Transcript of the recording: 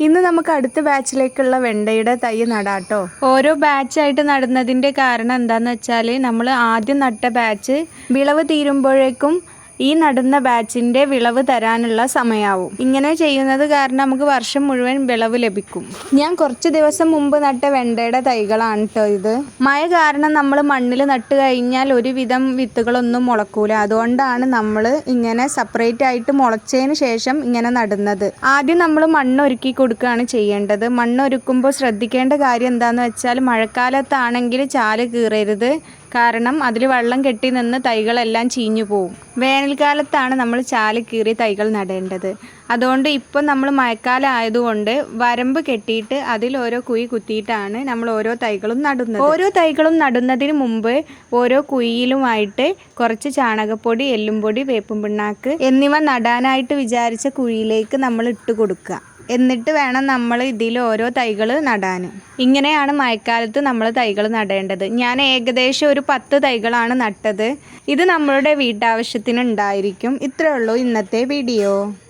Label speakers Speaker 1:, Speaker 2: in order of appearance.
Speaker 1: ഇന്ന് നമുക്ക് അടുത്ത ബാച്ചിലേക്കുള്ള വെണ്ടയുടെ തൈ നടാട്ടോ. ഓരോ ബാച്ചായിട്ട് നടുന്നതിന്റെ കാരണം എന്താണെന്ന് വെച്ചാൽ നമ്മൾ ആദ്യം നട്ട ബാച്ച് വിളവ് തീരുമ്പോഴേക്കും ഈ നടുന്ന ബാച്ചിന്റെ വിളവ് തരാനുള്ള സമയമാവും ഇങ്ങനെ ചെയ്യുന്നത് കാരണം നമുക്ക് വർഷം മുഴുവൻ വിളവ് ലഭിക്കും. ഞാൻ കുറച്ച് ദിവസം മുമ്പ് നട്ട വെണ്ടയുടെ തൈകളാണ് കേട്ടോ ഇത്. മഴ കാരണം നമ്മൾ മണ്ണിൽ നട്ട് കഴിഞ്ഞാൽ ഒരുവിധം വിത്തുകളൊന്നും മുളക്കൂല. അതുകൊണ്ടാണ് നമ്മൾ ഇങ്ങനെ സെപ്പറേറ്റ് ആയിട്ട് മുളച്ചതിന് ശേഷം ഇങ്ങനെ നടുന്നത്. ആദ്യം നമ്മൾ മണ്ണ് ഒരുക്കി കൊടുക്കുകയാണ് ചെയ്യേണ്ടത്. മണ്ണ് ഒരുക്കുമ്പോൾ ശ്രദ്ധിക്കേണ്ട കാര്യം എന്താണെന്ന് വെച്ചാൽ മഴക്കാലത്താണെങ്കിൽ ചാൽ കീറരുത്. കാരണം അതിൽ വെള്ളം കെട്ടി നിന്ന് തൈകളെല്ലാം ചീഞ്ഞു പോവും. വേനൽക്കാലത്താണ് നമ്മൾ ചാൽ കീറി തൈകൾ നടേണ്ടത്. അതുകൊണ്ട് ഇപ്പം നമ്മൾ മഴക്കാലം ആയതുകൊണ്ട് വരമ്പ് കെട്ടിയിട്ട് അതിൽ ഓരോ കുഴി കുത്തിയിട്ടാണ് നമ്മൾ ഓരോ തൈകളും നടുന്നത്. ഓരോ തൈകളും നടുന്നതിന് മുമ്പ് ഓരോ കുഴിയിലുമായിട്ട് കുറച്ച് ചാണകപ്പൊടി എല്ലുംപൊടി വേപ്പും പിണ്ണാക്ക് എന്നിവ നടാനായിട്ട് വിചാരിച്ച കുഴിയിലേക്ക് നമ്മൾ ഇട്ട് കൊടുക്കുക. എന്നിട്ട് വേണം നമ്മൾ ഇതിൽ ഓരോ തൈകൾ നടാൻ. ഇങ്ങനെയാണ് മഴക്കാലത്ത് നമ്മൾ തൈകൾ നടേണ്ടത്. ഞാൻ ഏകദേശം ഒരു പത്ത് തൈകളാണ് നട്ടത്. ഇത് നമ്മളുടെ വീട്ടാവശ്യത്തിന് ഉണ്ടായിരിക്കും. ഇത്രയേ ഉള്ളൂ ഇന്നത്തെ വീഡിയോ.